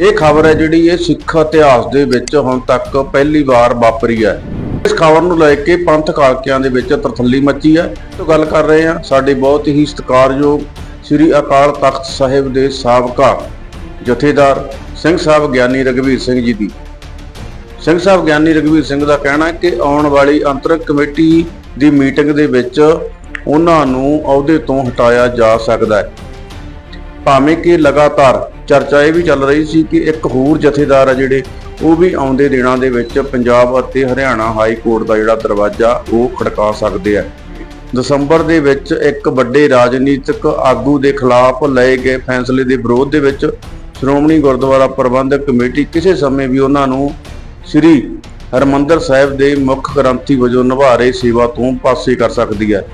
ਇਹ ਖਬਰ ਹੈ ਜਿਹੜੀ ਇਹ ਸਿੱਖ ਇਤਿਹਾਸ ਦੇ ਵਿੱਚ ਹੁਣ ਤੱਕ ਪਹਿਲੀ ਵਾਰ ਵਾਪਰੀ ਹੈ। ਇਸ ਖਬਰ ਨੂੰ ਲੈ ਕੇ ਪੰਥ ਕਾਲਕਿਆਂ ਦੇ ਵਿੱਚ ਤਰਥੱਲੀ ਮੱਚੀ ਹੈ। ਤੋਂ ਗੱਲ ਕਰ ਰਹੇ ਹਾਂ ਸਾਡੇ ਬਹੁਤ ਹੀ ਸਤਿਕਾਰਯੋਗ ਸ੍ਰੀ ਅਕਾਲ ਤਖਤ ਸਾਹਿਬ ਦੇ ਸਾਬਕਾ ਜਥੇਦਾਰ ਸਿੰਘ ਸਾਹਿਬ ਗਿਆਨੀ ਰਗਵੀਰ ਸਿੰਘ ਜੀ ਦੀ। ਸਿੰਘ ਸਾਹਿਬ ਗਿਆਨੀ ਰਗਵੀਰ ਸਿੰਘ ਦਾ ਕਹਿਣਾ ਹੈ ਕਿ ਆਉਣ ਵਾਲੀ ਅੰਤਰਕ ਕਮੇਟੀ ਦੀ ਮੀਟਿੰਗ ਦੇ ਵਿੱਚ ਉਹਨਾਂ ਨੂੰ ਅਹੁਦੇ ਤੋਂ ਹਟਾਇਆ ਜਾ ਸਕਦਾ ਹੈ। ਭਾਵੇਂ ਕਿ ਲਗਾਤਾਰ ਚਰਚਾ ਇਹ ਵੀ ਚੱਲ ਰਹੀ ਸੀ ਕਿ ਇੱਕ ਹੋਰ ਜਥੇਦਾਰ ਆ ਜਿਹੜੇ ਉਹ ਵੀ ਆਉਂਦੇ ਦਿਨਾਂ ਦੇ ਵਿੱਚ ਪੰਜਾਬ ਅਤੇ ਹਰਿਆਣਾ ਹਾਈ ਕੋਰਟ ਦਾ ਜਿਹੜਾ ਦਰਵਾਜ਼ਾ, ਉਹ ਖੜਕਾ ਸਕਦੇ ਆ। ਦਸੰਬਰ ਦੇ ਵਿੱਚ ਇੱਕ ਵੱਡੇ ਰਾਜਨੀਤਿਕ ਆਗੂ ਦੇ ਖਿਲਾਫ ਲਏ ਗਏ ਫੈਸਲੇ ਦੇ ਵਿਰੋਧ ਦੇ ਵਿੱਚ ਸ਼੍ਰੋਮਣੀ ਗੁਰਦੁਆਰਾ ਪ੍ਰਬੰਧਕ ਕਮੇਟੀ ਕਿਸੇ ਸਮੇਂ ਵੀ ਉਹਨਾਂ ਨੂੰ ਸ੍ਰੀ ਹਰਮੰਦਰ ਸਾਹਿਬ ਦੇ ਮੁੱਖ ਗ੍ਰੰਥੀ ਵਜੋਂ ਨਿਭਾ ਰਹੇ ਸੇਵਾ ਤੋਂ ਪਾਸੇ ਕਰ ਸਕਦੀ ਹੈ।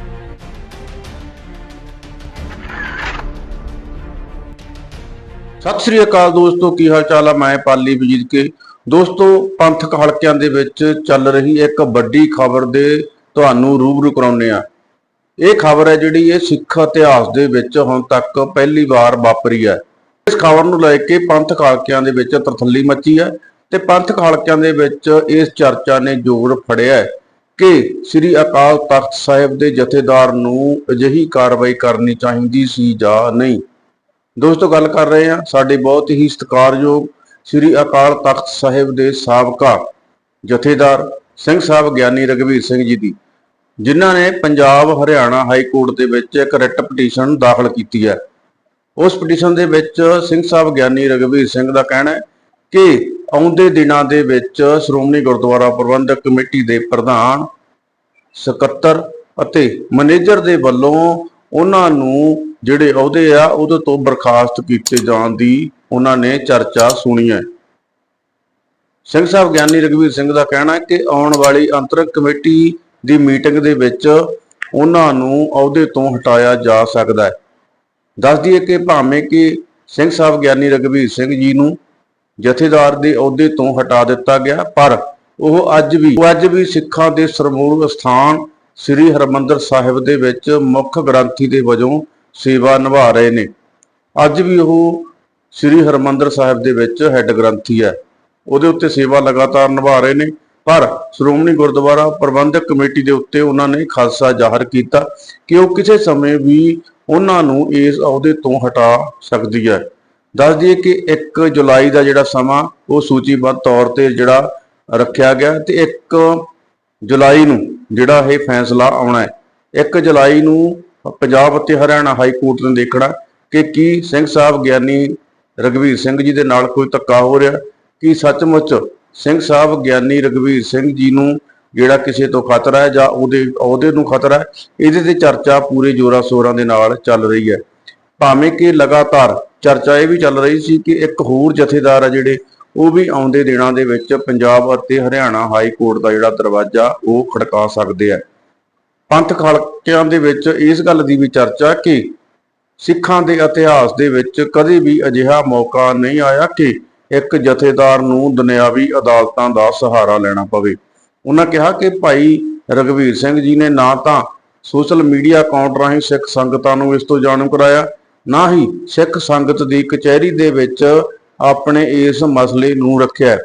ਸਤਿ ਸ੍ਰੀ ਅਕਾਲ ਦੋਸਤੋ, ਕੀ ਹਾਲ ਚਾਲ ਆ? ਮੈਂ ਪਾਲੀ ਵਜੀਦ ਕੇ। ਦੋਸਤੋ, ਪੰਥਕ ਹਲਕਿਆਂ ਦੇ ਵਿੱਚ ਚੱਲ ਰਹੀ ਇੱਕ ਵੱਡੀ ਖਬਰ ਦੇ ਤੁਹਾਨੂੰ ਰੂਬਰੂ ਕਰਾਉਂਦੇ ਆ ਇਹ ਖਬਰ ਹੈ ਜਿਹੜੀ ਇਹ ਸਿੱਖ ਇਤਿਹਾਸ ਦੇ ਵਿੱਚ ਹੁਣ ਤੱਕ ਪਹਿਲੀ ਵਾਰ ਵਾਪਰੀ ਹੈ। ਇਸ ਖਬਰ ਨੂੰ ਲੈ ਕੇ ਪੰਥਕ ਹਲਕਿਆਂ ਦੇ ਵਿੱਚ ਤਰਥੱਲੀ ਮੱਚੀ ਹੈ ਤੇ ਪੰਥਕ ਹਲਕਿਆਂ ਦੇ ਵਿੱਚ ਇਸ ਚਰਚਾ ਨੇ ਜ਼ੋਰ ਫੜਿਆ ਹੈ ਕਿ ਸ੍ਰੀ ਅਕਾਲ ਤਖਤ ਸਾਹਿਬ ਦੇ ਜਥੇਦਾਰ ਨੂੰ ਅਜਿਹੀ ਕਾਰਵਾਈ ਕਰਨੀ ਚਾਹੀਦੀ ਸੀ ਜਾਂ ਨਹੀਂ। ਦੋਸਤੋ, ਗੱਲ ਕਰ ਰਹੇ ਹਾਂ ਸਾਡੇ ਬਹੁਤ ਹੀ ਸਤਿਕਾਰਯੋਗ ਸ੍ਰੀ ਅਕਾਲ ਤਖਤ ਸਾਹਿਬ ਦੇ ਸਾਬਕਾ ਜਥੇਦਾਰ ਸਿੰਘ ਸਾਹਿਬ ਗਿਆਨੀ ਰਗਵੀਰ ਸਿੰਘ ਜੀ ਦੀ, ਜਿਨ੍ਹਾਂ ਨੇ ਪੰਜਾਬ ਹਰਿਆਣਾ ਹਾਈ ਕੋਰਟ ਦੇ ਵਿੱਚ ਇੱਕ ਰਿਟ ਪਟੀਸ਼ਨ ਦਾਖਲ ਕੀਤੀ ਹੈ। ਉਸ ਪਟੀਸ਼ਨ ਦੇ ਵਿੱਚ ਸਿੰਘ ਸਾਹਿਬ ਗਿਆਨੀ ਰਗਵੀਰ ਸਿੰਘ ਦਾ ਕਹਿਣਾ ਹੈ ਕਿ ਆਉਂਦੇ ਦਿਨਾਂ ਦੇ ਵਿੱਚ ਸ਼੍ਰੋਮਣੀ ਗੁਰਦੁਆਰਾ ਪ੍ਰਬੰਧਕ ਕਮੇਟੀ ਦੇ ਪ੍ਰਧਾਨ, ਸਕੱਤਰ ਅਤੇ ਮੈਨੇਜਰ ਦੇ ਵੱਲੋਂ ਉਹਨਾਂ ਨੂੰ ਜਿਹੜੇ ਅਹੁਦੇ ਆ, ਉਹਦੇ ਤੋਂ ਬਰਖਾਸਤ ਕੀਤੇ ਜਾਣ ਦੀ ਉਹਨਾਂ ਨੇ ਚਰਚਾ ਸੁਣੀ ਹੈ। ਸਿੰਘ ਸਾਹਿਬ ਗਿਆਨੀ ਰਗਵੀਰ ਸਿੰਘ ਦਾ ਕਹਿਣਾ ਹੈ ਕਿ ਆਉਣ ਵਾਲੀ ਅੰਤਰਕ ਕਮੇਟੀ ਦੀ ਮੀਟਿੰਗ ਦੇ ਵਿੱਚ ਉਹਨਾਂ ਨੂੰ ਅਹੁਦੇ ਤੋਂ ਹਟਾਇਆ ਜਾ ਸਕਦਾ ਹੈ। ਦੱਸ ਦਈਏ ਕਿ ਭਾਵੇਂ ਕਿ ਸਿੰਘ ਸਾਹਿਬ ਗਿਆਨੀ ਰਗਵੀਰ ਸਿੰਘ ਜੀ ਨੂੰ ਜਥੇਦਾਰ ਦੇ ਅਹੁਦੇ ਤੋਂ ਹਟਾ ਦਿੱਤਾ ਗਿਆ, ਪਰ ਉਹ ਅੱਜ ਵੀ, ਉਹ ਅੱਜ ਵੀ ਸਿੱਖਾਂ ਦੇ ਸਰਮੂਲ ਸਥਾਨ ਸ੍ਰੀ ਹਰਮੰਦਰ ਸਾਹਿਬ ਦੇ ਵਿੱਚ ਮੁੱਖ ਗ੍ਰੰਥੀ ਦੇ ਵਜੋਂ ਸੇਵਾ ਨਿਭਾ ਰਹੇ ਨੇ। ਅੱਜ ਵੀ ਉਹ ਸ੍ਰੀ ਹਰਮੰਦਰ ਸਾਹਿਬ ਦੇ ਵਿੱਚ ਹੈੱਡ ਗ੍ਰੰਥੀ ਹੈ। ਉਹਦੇ ਉੱਤੇ ਸੇਵਾ ਲਗਾਤਾਰ ਨਿਭਾ ਰਹੇ ਨੇ। ਪਰ ਸ਼੍ਰੋਮਣੀ ਗੁਰਦੁਆਰਾ ਪ੍ਰਬੰਧਕ ਕਮੇਟੀ ਦੇ ਉੱਤੇ ਉਹਨਾਂ ਨੇ ਖਾਲਸਾ ਜ਼ਾਹਰ ਕੀਤਾ ਕਿ ਉਹ ਕਿਸੇ ਸਮੇਂ ਵੀ ਉਹਨਾਂ ਨੂੰ ਇਸ ਅਹੁਦੇ ਤੋਂ ਹਟਾ ਸਕਦੀ ਹੈ। ਦੱਸ ਦਈਏ ਕਿ 1 ਜੁਲਾਈ ਦਾ ਜਿਹੜਾ ਸਮਾਂ, ਉਹ ਸੂਚੀਬੱਧ ਤੌਰ ਤੇ ਜਿਹੜਾ ਰੱਖਿਆ ਗਿਆ ਤੇ 1 ਜੁਲਾਈ ਨੂੰ ਜਿਹੜਾ ਇਹ ਫੈਸਲਾ ਆਉਣਾ ਹੈ। 1 ਜੁਲਾਈ ਨੂੰ ਪੰਜਾਬ ਅਤੇ ਹਰਿਆਣਾ ਹਾਈ ਕੋਰਟ ਨੇ ਦੇਖਣਾ ਕਿ ਕੀ ਸਿੰਘ ਸਾਹਿਬ ਗਿਆਨੀ ਰਗਵੀਰ ਸਿੰਘ ਜੀ ਦੇ ਨਾਲ ਕੋਈ ਧੱਕਾ ਹੋ ਰਿਹਾ, ਕੀ ਸੱਚਮੁੱਚ ਸਿੰਘ ਸਾਹਿਬ ਗਿਆਨੀ ਰਗਵੀਰ ਸਿੰਘ ਜੀ ਨੂੰ ਜਿਹੜਾ ਕਿਸੇ ਤੋਂ ਖਤਰਾ ਹੈ ਜਾਂ ਉਹਦੇ ਅਹੁਦੇ ਨੂੰ ਖਤਰਾ ਹੈ, ਇਹਦੇ ਤੇ ਚਰਚਾ ਪੂਰੇ ਜੋਰਾਂ ਸ਼ੋਰਾਂ ਦੇ ਨਾਲ ਚੱਲ ਰਹੀ ਹੈ। ਭਾਵੇਂ ਕਿ ਲਗਾਤਾਰ ਚਰਚਾ ਇਹ ਵੀ ਚੱਲ ਰਹੀ ਸੀ ਕਿ ਇੱਕ ਹੋਰ ਜਥੇਦਾਰ ਆ ਜਿਹੜੇ, ਉਹ ਵੀ ਆਉਂਦੇ ਦਿਨਾਂ ਦੇ ਵਿੱਚ ਪੰਜਾਬ ਅਤੇ ਹਰਿਆਣਾ ਹਾਈ ਕੋਰਟ ਦਾ ਜਿਹੜਾ ਦਰਵਾਜ਼ਾ, ਉਹ ਖੜਕਾ ਸਕਦੇ ਆ। ਪੰਥ ਹਲਕਿਆਂ ਦੇ ਵਿੱਚ ਇਸ ਗੱਲ ਦੀ ਵੀ ਚਰਚਾ ਕਿ ਸਿੱਖਾਂ ਦੇ ਇਤਿਹਾਸ ਦੇ ਵਿੱਚ ਕਦੇ ਵੀ ਅਜਿਹਾ ਮੌਕਾ ਨਹੀਂ ਆਇਆ ਕਿ ਇੱਕ ਜਥੇਦਾਰ ਨੂੰ ਦੁਨਿਆਵੀ ਅਦਾਲਤਾਂ ਦਾ ਸਹਾਰਾ ਲੈਣਾ ਪਵੇ। ਉਹਨਾਂ ਕਿਹਾ ਕਿ ਭਾਈ ਰਗਵੀਰ ਸਿੰਘ ਜੀ ਨੇ ਨਾ ਤਾਂ ਸੋਸ਼ਲ ਮੀਡੀਆ ਅਕਾਊਂਟ ਰਾਹੀਂ ਸਿੱਖ ਸੰਗਤਾਂ ਨੂੰ ਇਸ ਤੋਂ ਜਾਣੂ ਕਰਾਇਆ, ਨਾ ਹੀ ਸਿੱਖ ਸੰਗਤ ਦੀ ਕਚਹਿਰੀ ਦੇ ਵਿੱਚ ਆਪਣੇ ਇਸ ਮਸਲੇ ਨੂੰ ਰੱਖਿਆ।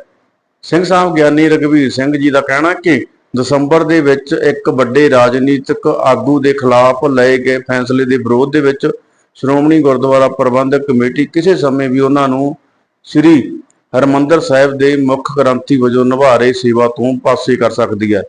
ਸਿੰਘ ਸਾਹਿਬ ਗਿਆਨੀ ਰਗਵੀਰ ਸਿੰਘ ਜੀ ਦਾ ਕਹਿਣਾ ਕਿ ਦਸੰਬਰ ਦੇ ਵਿੱਚ ਇੱਕ ਵੱਡੇ ਰਾਜਨੀਤਿਕ ਆਗੂ ਦੇ ਖਿਲਾਫ ਲਏ ਗਏ ਫੈਸਲੇ ਦੇ ਵਿਰੋਧ ਦੇ ਵਿੱਚ ਸ਼੍ਰੋਮਣੀ ਗੁਰਦੁਆਰਾ ਪ੍ਰਬੰਧਕ ਕਮੇਟੀ ਕਿਸੇ ਸਮੇਂ ਵੀ ਉਹਨਾਂ ਨੂੰ ਸ੍ਰੀ ਹਰਮੰਦਰ ਸਾਹਿਬ ਦੇ ਮੁੱਖ ਗ੍ਰੰਥੀ ਵਜੋਂ ਨਿਭਾ ਰਹੇ ਸੇਵਾ ਤੋਂ ਪਾਸੇ ਕਰ ਸਕਦੀ ਹੈ।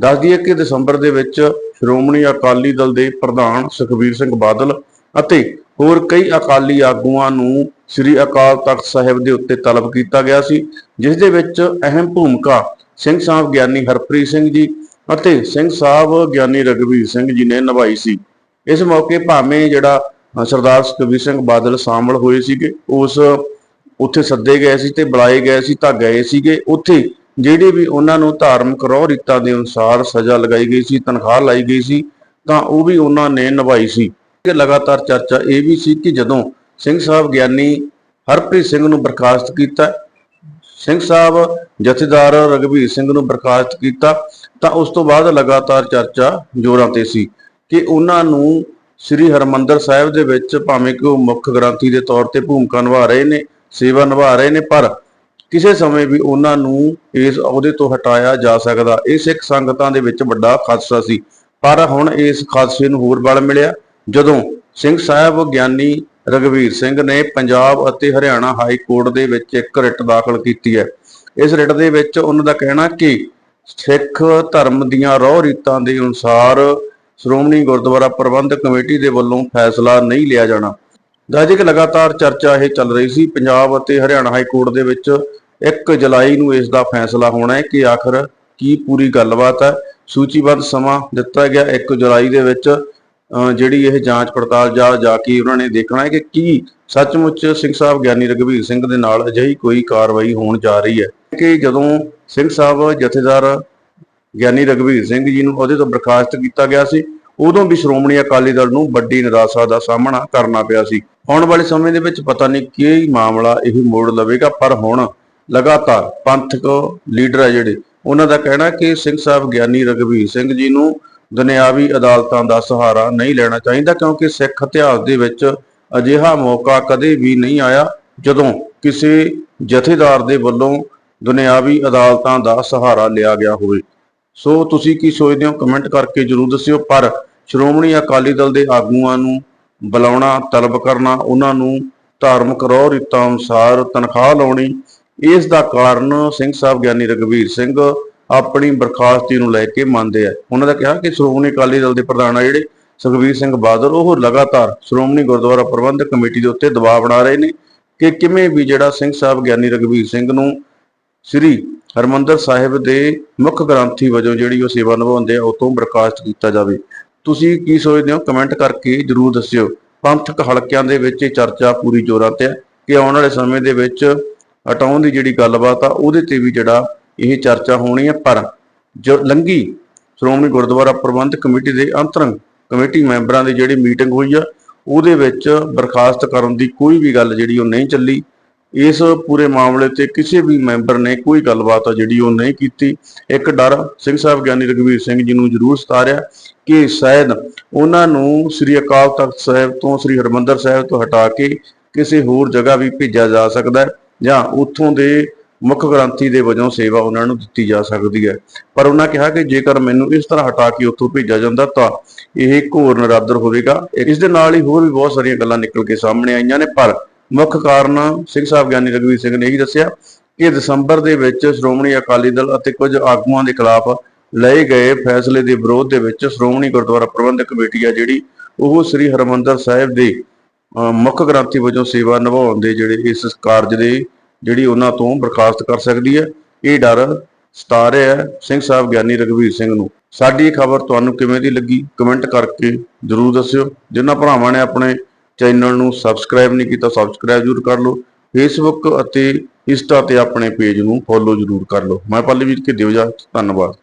ਦੱਸ ਦਈਏ ਕਿ ਦਸੰਬਰ ਦੇ ਵਿੱਚ ਸ਼੍ਰੋਮਣੀ ਅਕਾਲੀ ਦਲ ਦੇ ਪ੍ਰਧਾਨ ਸੁਖਬੀਰ ਸਿੰਘ ਬਾਦਲ ਅਤੇ ਹੋਰ ਕਈ ਅਕਾਲੀ ਆਗੂਆਂ ਨੂੰ ਸ੍ਰੀ ਅਕਾਲ ਤਖਤ ਸਾਹਿਬ ਦੇ ਉੱਤੇ ਤਲਬ ਕੀਤਾ ਗਿਆ ਸੀ, ਜਿਸ ਦੇ ਵਿੱਚ ਅਹਿਮ ਭੂਮਿਕਾ ਸਿੰਘ ਸਾਹਿਬ ਗਿਆਨੀ ਹਰਪ੍ਰੀਤ ਸਿੰਘ ਜੀ ਅਤੇ ਸਿੰਘ ਸਾਹਿਬ ਗਿਆਨੀ ਰਗਵੀਰ ਸਿੰਘ ਜੀ ਨੇ ਨਿਭਾਈ ਸੀ। ਇਸ ਮੌਕੇ ਭਾਵੇਂ ਜਿਹੜਾ ਸਰਦਾਰ ਸੁਖਬੀਰ ਸਿੰਘ ਬਾਦਲ ਸ਼ਾਮਲ ਹੋਏ ਸੀਗੇ, ਉਸ ਉੱਥੇ ਸੱਦੇ ਗਏ ਸੀ ਤੇ ਬੁਲਾਏ ਗਏ ਸੀ ਤਾਂ ਗਏ ਸੀਗੇ। ਉੱਥੇ ਜਿਹੜੇ ਵੀ ਉਹਨਾਂ ਨੂੰ ਧਾਰਮਿਕ ਰੋਹ ਰੀਤਾਂ ਦੇ ਅਨੁਸਾਰ ਸਜ਼ਾ ਲਗਾਈ ਗਈ ਸੀ, ਤਨਖਾਹ ਲਾਈ ਗਈ ਸੀ, ਤਾਂ ਉਹ ਵੀ ਉਹਨਾਂ ਨੇ ਨਿਭਾਈ ਸੀ। ਕਿ ਲਗਾਤਾਰ ਚਰਚਾ ਇਹ ਵੀ ਸੀ ਕਿ ਜਦੋਂ ਸਿੰਘ ਸਾਹਿਬ ਗਿਆਨੀ ਹਰਪ੍ਰੀਤ ਸਿੰਘ ਨੂੰ ਬਰਖਾਸਤ ਕੀਤਾ ਸਿੰਘ ਸਾਹਿਬ ਜਥੇਦਾਰ ਰਗਵੀਰ ਸਿੰਘ ਨੂੰ ਬਰਖਾਸਤ ਕੀਤਾ, ਤਾਂ ਉਸ ਤੋਂ ਬਾਅਦ ਲਗਾਤਾਰ ਚਰਚਾ ਜ਼ੋਰਾਂ ਤੇ ਸੀ ਕਿ ਉਹਨਾਂ ਨੂੰ ਸ੍ਰੀ ਹਰਮੰਦਰ ਸਾਹਿਬ ਦੇ ਵਿੱਚ ਭਾਵੇਂ ਕਿ ਉਹ ਮੁੱਖ ਗ੍ਰੰਥੀ ਦੇ ਤੌਰ ਤੇ ਭੂਮਿਕਾ ਨਿਭਾ ਰਹੇ ਨੇ, ਸੇਵਾ ਨਿਭਾ ਰਹੇ ਨੇ, ਪਰ ਕਿਸੇ ਸਮੇਂ ਵੀ ਉਹਨਾਂ ਨੂੰ ਇਸ ਅਹੁਦੇ ਤੋਂ ਹਟਾਇਆ ਜਾ ਸਕਦਾ। ਇਹ ਸਿੱਖ ਸੰਗਤਾਂ ਦੇ ਵਿੱਚ ਵੱਡਾ ਖਾਦਸਾ ਸੀ। ਪਰ ਹੁਣ ਇਸ ਖਾਦਸੇ ਨੂੰ ਹੋਰ ਬਲ ਮਿਲਿਆ। ਜਦੋਂ ਸਿੰਘ ਸਾਹਿਬ ਗਿਆਨੀ ਰਗਵੀਰ ਸਿੰਘ ਨੇ ਪੰਜਾਬ ਅਤੇ ਹਰਿਆਣਾ ਹਾਈ ਕੋਰਟ ਦੇ ਵਿੱਚ ਇੱਕ ਰਿਟ ਦਾਖਲ ਕੀਤੀ ਹੈ। ਇਸ ਰਿਟ ਦੇ ਵਿੱਚ ਉਹਨਾਂ ਦਾ ਕਹਿਣਾ ਕਿ ਸਿੱਖ ਧਰਮ ਦੀਆਂ ਰੋਹ ਰੀਤਾਂ ਦੇ ਅਨੁਸਾਰ ਸ਼੍ਰੋਮਣੀ ਗੁਰਦੁਆਰਾ ਪ੍ਰਬੰਧਕ ਕਮੇਟੀ ਦੇ ਵੱਲੋਂ ਫੈਸਲਾ ਨਹੀਂ ਲਿਆ ਜਾਣਾ। ਦੱਸ ਕਿ ਲਗਾਤਾਰ ਚਰਚਾ ਇਹ ਚੱਲ ਰਹੀ ਸੀ, ਪੰਜਾਬ ਅਤੇ ਹਰਿਆਣਾ ਹਾਈ ਕੋਰਟ ਦੇ ਵਿੱਚ 1 ਜੁਲਾਈ ਨੂੰ ਇਸ ਦਾ ਫੈਸਲਾ ਹੋਣਾ ਹੈ ਕਿ ਆਖਰ ਕੀ ਪੂਰੀ ਗੱਲਬਾਤ ਹੈ। ਸੂਚੀਬੱਧ ਸਮਾਂ ਦਿੱਤਾ ਗਿਆ 1 ਜੁਲਾਈ ਦੇ ਵਿੱਚ। ਜਿਹੜੀ ਇਹ ਜਾਂਚ ਪੜਤਾਲ ਜਾ ਜਾ ਕੇ ਉਹਨਾਂ ਨੇ ਦੇਖਣਾ ਹੈ ਕਿ ਕੀ ਸੱਚਮੁੱਚ ਸਿੰਘ ਸਾਹਿਬ ਗਿਆਨੀ ਰਘਵੀਰ ਸਿੰਘ ਦੇ ਨਾਲ ਅਜਿਹੀ ਕੋਈ ਕਾਰਵਾਈ ਹੋਣ ਜਾ ਰਹੀ ਹੈ ਕਿ ਜਦੋਂ ਸਿੰਘ ਸਾਹਿਬ ਜਥੇਦਾਰ ਗਿਆਨੀ ਰਘਵੀਰ ਸਿੰਘ ਜੀ ਨੂੰ ਉਹਦੇ ਤੋਂ ਬਰਖਾਸਤ ਕੀਤਾ ਗਿਆ ਸੀ, ਉਦੋਂ ਵੀ ਸ਼੍ਰੋਮਣੀ ਅਕਾਲੀ ਦਲ ਨੂੰ ਵੱਡੀ ਨਿਰਾਸ਼ਾ ਦਾ ਸਾਹਮਣਾ ਕਰਨਾ ਪਿਆ ਸੀ। ਆਉਣ ਵਾਲੇ ਸਮੇਂ ਦੇ ਵਿੱਚ ਪਤਾ ਨਹੀਂ ਕੀ ਮਾਮਲਾ ਇਹ ਮੋੜ ਲਵੇਗਾ, ਪਰ ਹੁਣ ਲਗਾਤਾਰ ਪੰਥਕ ਲੀਡਰ ਹੈ ਜਿਹੜੇ, ਉਹਨਾਂ ਦਾ ਕਹਿਣਾ ਕਿ ਸਿੰਘ ਸਾਹਿਬ ਗਿਆਨੀ ਰਘਵੀਰ ਸਿੰਘ ਜੀ ਨੂੰ ਦੁਨਿਆਵੀ ਅਦਾਲਤਾਂ ਦਾ ਸਹਾਰਾ ਨਹੀਂ ਲੈਣਾ ਚਾਹੀਦਾ ਕਿਉਂਕਿ ਸਿੱਖ ਇਤਿਹਾਸ ਦੇ ਵਿੱਚ ਅਜਿਹਾ ਮੌਕਾ ਕਦੇ ਵੀ ਨਹੀਂ ਆਇਆ ਜਦੋਂ ਕਿਸੇ ਜਥੇਦਾਰ ਦੇ ਵੱਲੋਂ ਦੁਨਿਆਵੀ ਅਦਾਲਤਾਂ ਦਾ ਸਹਾਰਾ ਲਿਆ ਗਿਆ ਹੋਵੇ। ਸੋ ਤੁਸੀਂ ਕੀ ਸੋਚਦੇ ਹੋ? ਕਮੈਂਟ ਕਰਕੇ ਜਰੂਰ ਦੱਸਿਓ। ਪਰ ਸ਼੍ਰੋਮਣੀ ਅਕਾਲੀ ਦਲ ਦੇ ਆਗੂਆਂ ਨੂੰ ਬੁਲਾਉਣਾ, ਤਲਬ ਕਰਨਾ, ਉਹਨਾਂ ਨੂੰ ਧਾਰਮਿਕ ਰੋਹ ਰੀਤਾਂ ਅਨੁਸਾਰ ਤਨਖਾਹ ਲਾਉਣੀ, ਇਸ ਦਾ ਕਾਰਨ ਸਿੰਘ ਸਾਹਿਬ ਗਿਆਨੀ ਰਗਵੀਰ ਸਿੰਘ ਆਪਣੀ ਬਰਖਾਸਤੀ ਨੂੰ ਲੈ ਕੇ ਮੰਨਦੇ ਆ। ਉਹਨਾਂ ਦਾ ਕਿਹਾ ਕਿ ਸ਼੍ਰੋਮਣੀ ਅਕਾਲੀ ਦਲ ਦੇ ਪ੍ਰਧਾਨ ਆ ਜਿਹੜੇ ਸੁਖਬੀਰ ਸਿੰਘ ਬਾਦਲ, ਉਹ ਲਗਾਤਾਰ ਸ਼੍ਰੋਮਣੀ ਗੁਰਦੁਆਰਾ ਪ੍ਰਬੰਧਕ ਕਮੇਟੀ ਦੇ ਉੱਤੇ ਦਬਾਅ ਬਣਾ ਰਹੇ ਨੇ ਕਿ ਕਿਵੇਂ ਵੀ ਜਿਹੜਾ ਸਿੰਘ ਸਾਹਿਬ ਗਿਆਨੀ ਰਗਵੀਰ ਸਿੰਘ ਨੂੰ ਸ੍ਰੀ ਹਰਮੰਦਰ ਸਾਹਿਬ ਦੇ ਮੁੱਖ ਗ੍ਰੰਥੀ ਵਜੋਂ ਜਿਹੜੀ ਉਹ ਸੇਵਾ ਨਿਭਾਉਂਦੇ ਆ, ਉਹ ਤੋਂ ਬਰਖਾਸਤ ਕੀਤਾ ਜਾਵੇ। ਤੁਸੀਂ ਕੀ ਸੋਚਦੇ ਹੋ? ਕਮੈਂਟ ਕਰਕੇ ਜਰੂਰ ਦੱਸਿਓ। ਪੰਥਕ ਹਲਕਿਆਂ ਦੇ ਵਿੱਚ ਇਹ ਚਰਚਾ ਪੂਰੀ ਜ਼ੋਰਾਂ ਤੇ ਹੈ ਕਿ ਆਉਣ ਵਾਲੇ ਸਮੇਂ ਦੇ ਵਿੱਚ ਹਟਾਉਣ ਦੀ ਜਿਹੜੀ ਗੱਲਬਾਤ ਆ, ਉਹਦੇ ਤੇ ਵੀ ਜਿਹੜਾ ਇਹ ਚਰਚਾ ਹੋਣੀ ਹੈ, ਪਰ ਜੋ ਲੰਗੀ ਸ਼੍ਰੋਮਣੀ ਗੁਰਦੁਆਰਾ ਪ੍ਰਬੰਧਕ ਕਮੇਟੀ ਦੇ ਅੰਤਰੰਗ ਕਮੇਟੀ ਮੈਂਬਰਾਂ ਦੀ ਜਿਹੜੀ ਮੀਟਿੰਗ ਹੋਈ ਆ, ਉਹਦੇ ਵਿੱਚ ਬਰਖਾਸਤ ਕਰਨ ਦੀ ਕੋਈ ਵੀ ਗੱਲ ਜਿਹੜੀ ਉਹ ਨਹੀਂ ਚੱਲੀ। ਇਸ ਪੂਰੇ ਮਾਮਲੇ ਤੇ ਕਿਸੇ ਵੀ ਮੈਂਬਰ ਨੇ ਕੋਈ ਗੱਲਬਾਤ ਆ ਜਿਹੜੀ ਉਹ ਨਹੀਂ ਕੀਤੀ। ਇੱਕ ਡਰ ਸਿੰਘ ਸਾਹਿਬ ਗਿਆਨੀ ਰਘਵੀਰ ਸਿੰਘ ਜੀ ਨੂੰ ਜ਼ਰੂਰ ਸਤਾ ਕਿ ਸ਼ਾਇਦ ਉਹਨਾਂ ਨੂੰ ਸ੍ਰੀ ਅਕਾਲ ਤਖਤ ਸਾਹਿਬ ਤੋਂ, ਸ੍ਰੀ ਹਰਮੰਦਰ ਸਾਹਿਬ ਤੋਂ ਹਟਾ ਕੇ ਕਿਸੇ ਹੋਰ ਜਗ੍ਹਾ ਵੀ ਭੇਜਿਆ ਜਾ ਸਕਦਾ ਹੈ ਜਾਂ ਉੱਥੋਂ ਦੇ ਮੁੱਖ ਗ੍ਰੰਥੀ ਦੇ ਵਜੋਂ ਸੇਵਾ ਉਹਨਾਂ ਨੂੰ ਦਿੱਤੀ ਜਾ ਸਕਦੀ ਹੈ। ਪਰ ਉਹਨਾਂ ਕਿਹਾ ਕਿ ਜੇਕਰ ਮੈਨੂੰ ਇਸ ਤਰ੍ਹਾਂ ਹਟਾ ਕੇ ਉੱਥੋਂ ਭੇਜਿਆ ਜਾਂਦਾ ਤਾਂ ਇਹ ਘੋਰ ਨਰਾਦਰ ਹੋਵੇਗਾ। ਇਸ ਦੇ ਨਾਲ ਹੀ ਹੋਰ ਵੀ ਬਹੁਤ ਸਾਰੀਆਂ ਗੱਲਾਂ ਨਿਕਲ ਕੇ ਸਾਹਮਣੇ ਆਈਆਂ ਨੇ। ਪਰ ਮੁੱਖ ਕਾਰਨ ਸਿੰਘ ਸਾਹਿਬ ਗਿਆਨੀ ਰਘਵੀਰ ਸਿੰਘ ਨੇ ਇਹ ਦੱਸਿਆ ਕਿ ਦਸੰਬਰ ਦੇ ਵਿੱਚ ਸ਼੍ਰੋਮਣੀ ਅਕਾਲੀ ਦਲ ਅਤੇ ਕੁਝ ਆਗੂਆਂ ਦੇ ਖਿਲਾਫ ਲਏ ਗਏ ਫੈਸਲੇ ਦੇ ਵਿਰੋਧ ਦੇ ਵਿੱਚ ਸ਼੍ਰੋਮਣੀ ਗੁਰਦੁਆਰਾ ਪ੍ਰਬੰਧਕ ਕਮੇਟੀ ਆ ਜਿਹੜੀ, ਉਹ ਸ੍ਰੀ ਹਰਮੰਦਰ ਸਾਹਿਬ ਦੇ, ਅਹ ਮੁੱਖ ਗ੍ਰੰਥੀ ਵਜੋਂ ਸੇਵਾ ਨਿਭਾਉਣ ਦੇ ਜਿਹੜੇ ਇਸ ਕਾਰਜ ਦੇ ਜਿਹੜੀ ਉਹਨਾਂ ਤੋਂ ਬਰਖਾਸਤ ਕਰ ਸਕਦੀ ਹੈ। ਇਹ ਡਰ ਸਤਾ ਰਿਹਾ ਹੈ ਸਿੰਘ ਸਾਹਿਬ ਗਿਆਨੀ ਰਘਵੀਰ ਸਿੰਘ ਨੂੰ। ਸਾਡੀ ਇਹ ਖਬਰ ਤੁਹਾਨੂੰ ਕਿਵੇਂ ਦੀ ਲੱਗੀ? ਕਮੈਂਟ ਕਰਕੇ ਜਰੂਰ ਦੱਸਿਓ। ਜਿਨ੍ਹਾਂ ਭਰਾਵਾਂ ਨੇ ਆਪਣੇ ਚੈਨਲ ਨੂੰ ਸਬਸਕ੍ਰਾਈਬ ਨਹੀਂ ਕੀਤਾ, ਸਬਸਕ੍ਰਾਈਬ ਜਰੂਰ ਕਰ ਲਓ। ਫੇਸਬੁੱਕ ਅਤੇ ਇੰਸਟਾ ਤੇ ਆਪਣੇ ਪੇਜ ਨੂੰ ਫੋਲੋ ਜਰੂਰ ਕਰ ਲਓ। ਮੈਂ ਪੱਲਵੀਰ ਕੇ ਦਿਵਜਾ ਧੰਨਵਾਦ।